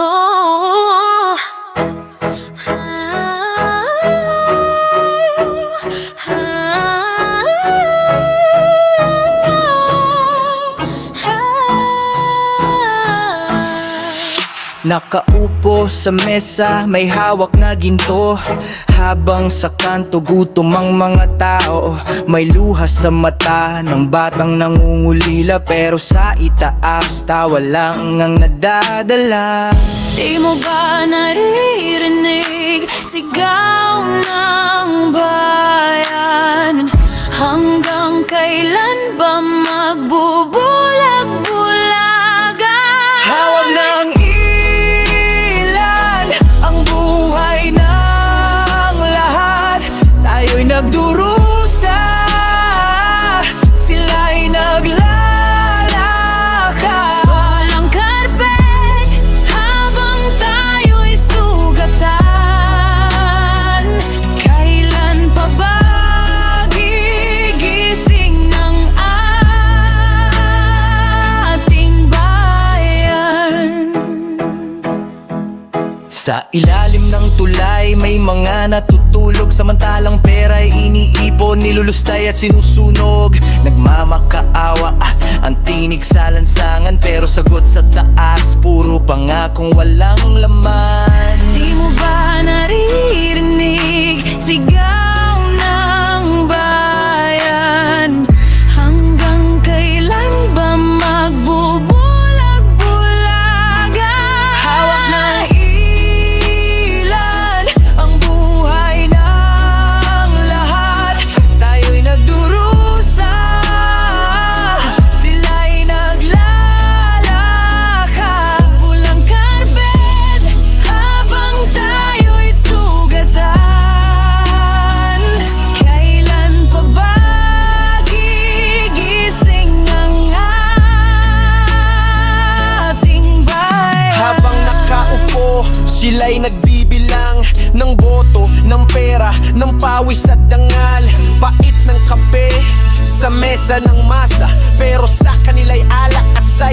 Oh. Nakaupo sa mesa, may hawak na ginto. Habang sa kanto gutom ang mga tao. May luha sa mata ng batang nangungulila Pero sa itaas, tawa lang ang nadadala. Di mo ba naririnig? Sigaw ng bayan. Hanggang kailan ba magbubulag-bulagan duro Sa ilalim ng tulay may mga natutulog. Samantalang pera'y iniipon, nilulustay at sinusunog. Nagmamakaawa, ah, ang tinig sa lansangan. Pero sagot sa taas, puro pangakong walang laman. Di mo ba naririnig? Sigaw sila'y nagbibilang ng boto, ng pera, ng pawis at dangal. Pait ng kape sa mesa ng masa Pero sa kanila'y alak at saya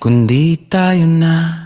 Kundi tayo na